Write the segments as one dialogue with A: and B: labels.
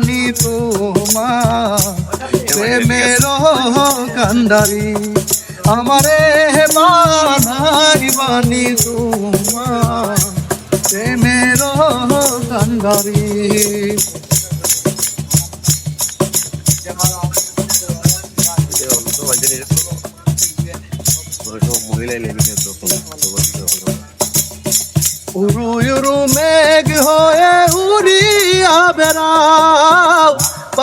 A: বানি তোমার প্রেমের কান্দারি আমারে বানাই বানি তোমার প্রেমের কান্দারি উরু উরু মেঘ হয়ে উড়িয়া বেড়াও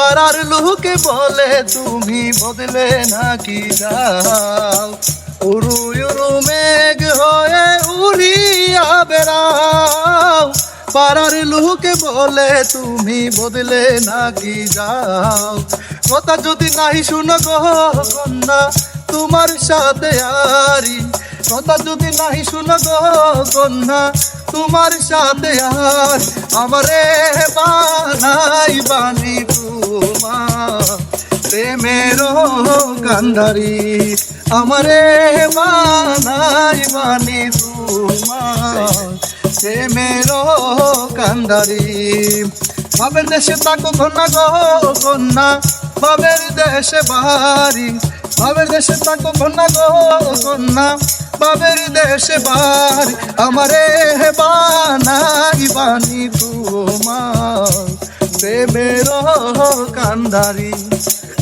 A: পাড়ার লোকে বলে, তুমি বদলে নাকি যাও? উরু উরু মেঘ হয়ে উড়িয়া বেড়াও। পাড়ার লোকে বলে, তুমি বদলে নাকি যাও? কথা যদি নাই শুনো গো কন্যা, তোমার সাথে আরি। কথা যদি নাই শুনো গো কন্যা, তোমার সাথে আর। আমারে বানাই বানি কান্দারি আমারে বানাই বানি তোমার। প্রেমের কান্দারি বাবের দেশে তাকো কন্যা গো কন্যা বাবের দেশে বাড়ি। বাবের দেশে তাকো কন্যা গো কন্যা বাবের দেশে বাড়ি। আমারে বানাই বানি তোমার। প্রেমের কান্দারি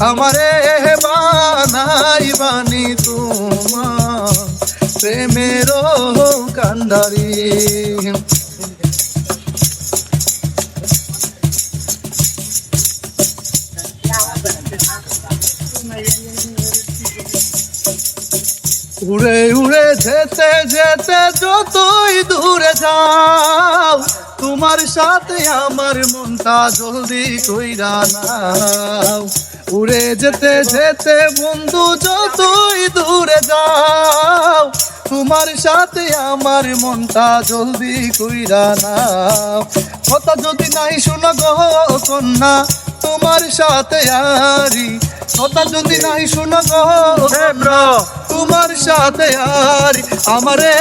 A: আমারে বানাই বানি তোমার প্রেমের কান্দারি উড়ে উড়ে যেতে যেতে যতই দূরে যাও তোমার সাথে আমার মনটা জলদি কইরা নাও। উড়ে যেতে যেতে বন্ধু যতই দূরে যাও তোমার সাথে আমার মনটা জলদি কইরা নাও। কথা যদি নাই শোনা গো কন্যা তোমার সাথে আরি। কথা যদি নাই শোনা গো তোমার সাথে আরি। আমারে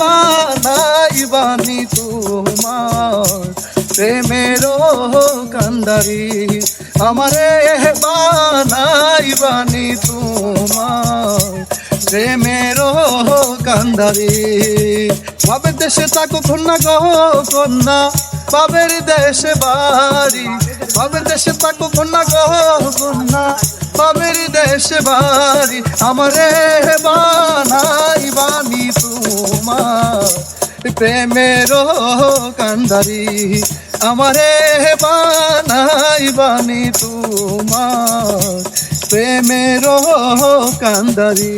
A: বানাই বানি তোমার কান্দারি আমারে বানাই বানি তোমার। প্রেমের কান্দারি বাবের দেশে তাকো কন্যা গো কন্যা বাবের দেশে বাড়ি। বাবের দেশে তাকো কন্যা গো কন্যা বাবের দেশে বাড়ি। আমারে বানাই বানি তোমার। প্রেমের কান্দারি আমারে বানাই বানি তোমার। প্রেমের কান্দারি।